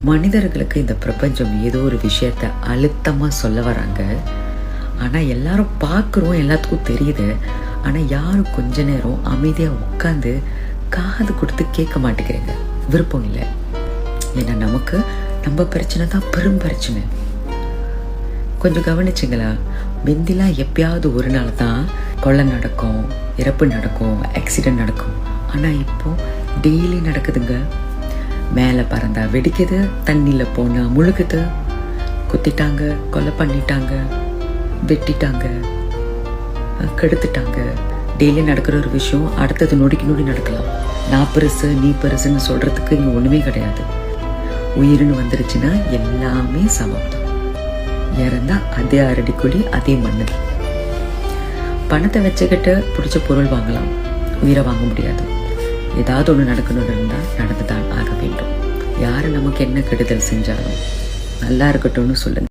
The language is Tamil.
மனிதர்களுக்கு இந்த பிரபஞ்சம் ஏதோ ஒரு விஷயத்த அழுத்தமா சொல்ல வராங்க. ஆனா எல்லாரும் பார்க்குறோம் எல்லாத்துக்கும் தெரியுது. ஆனா யாரும் கொஞ்ச நேரம் அமைதியா உட்காந்து காது கொடுத்து கேட்க மாட்டேங்கிறீங்க. விருப்பம் இல்லை. ஏன்னா நமக்கு நம்ம பிரச்சனை தான் பெரும் பிரச்சனை. கொஞ்சம் கவனிச்சிங்களா? மிந்திலாம் எப்பயாவது ஒரு நாள் தான் கொள்ளை நடக்கும் இறப்பு நடக்கும் ஆக்சிடென்ட் நடக்கும். ஆனால் இப்போ டெய்லி நடக்குதுங்க. மேலே பறந்தா வெடிக்குது தண்ணியில் போனால் முழுகுது. குத்திட்டாங்க கொலை பண்ணிட்டாங்க வெட்டிட்டாங்க கெடுத்துட்டாங்க. டெய்லி நடக்கிற ஒரு விஷயம் அடுத்தது நொடிக்கு நொடி நடக்கலாம். நான் பெருசு நீ பெருசுன்னு சொல்கிறதுக்கு இங்கே ஒன்றுமே கிடையாது. உயிர்னு வந்துருச்சுன்னா எல்லாமே சமம். இறந்தால் இறந்தா அதே அரடி குழி அதே மண்ணு. பணத்தை வச்சுக்கிட்டு பிடிச்ச பொருள் வாங்கலாம். உயிரை வாங்க முடியாது. ஏதாவது ஒன்று நடக்கணும்னு இருந்தால் நடந்து தான் யார் நமக்கு என்ன கெடுதல் செஞ்சாலும் நல்லா இருக்கட்டும்னு சொல்லுங்க.